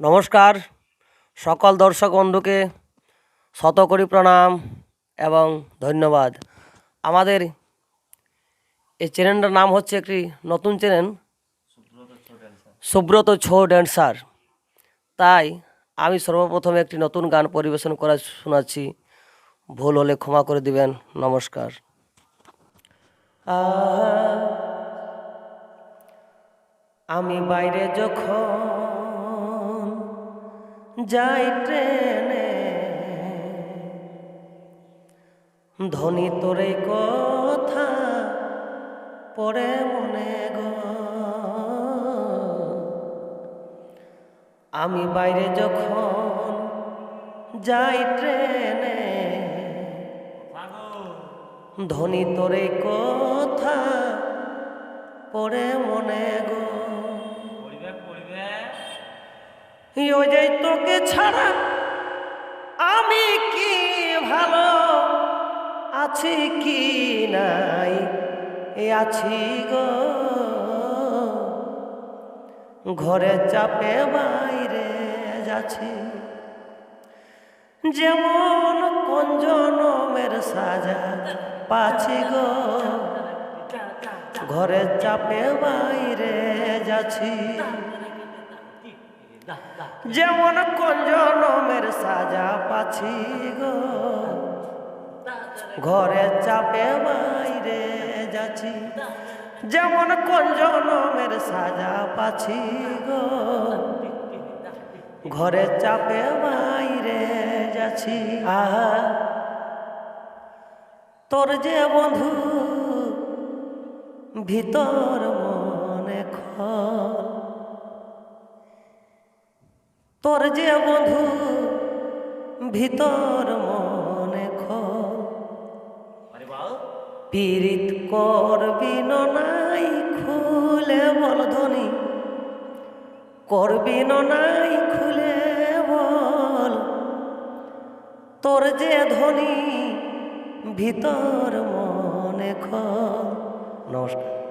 নমস্কার। সকল দর্শক বন্ধুকে শতকরি প্রণাম এবং ধন্যবাদ। আমাদের এই চ্যানেলটার নাম হচ্ছে একটি নতুন চ্যানেল, সুব্রত ছৌ ড্যান্সার। তাই আমি সর্বপ্রথমে একটি নতুন গান পরিবেশন করা শোনাচ্ছি। ভুল হলে ক্ষমা করে দিবেন। নমস্কার। আমি বাইরে যখন যাই ট্রেনে। ধনী তোরে কথা পরে মনে গ। আমি বাইরে যখন যাই ট্রেনে, ধনী তোরে কথা পরে মনে গো। ওই যে তোকে ছাড়া আমি কি ভালো আছি কি নাই? আছি গো। ঘরে চাপে বাইরে যাচ্ছি। যেমন কোন জনমের সাজা পাছি গো। ঘরে চাপে বাইরে যাচ্ছি। যেমন জনমের সাজা পাছি গো। ঘরে চাপে বাইরে যাচ্ছি। যেমন জনমের সাজা পাছি গো। ঘরে চাপে বাইরে যাচ্ছি। আহা, তোর যে বন্ধু ভিতর মনে খল। তোর যে বন্ধু ভিতর মনে পীড়িত করবি নাই খুলে বল ধনী। করবি ন নাই খুলে বল। তোর যে ধনী ভিতর মনে খল। নমস্কার।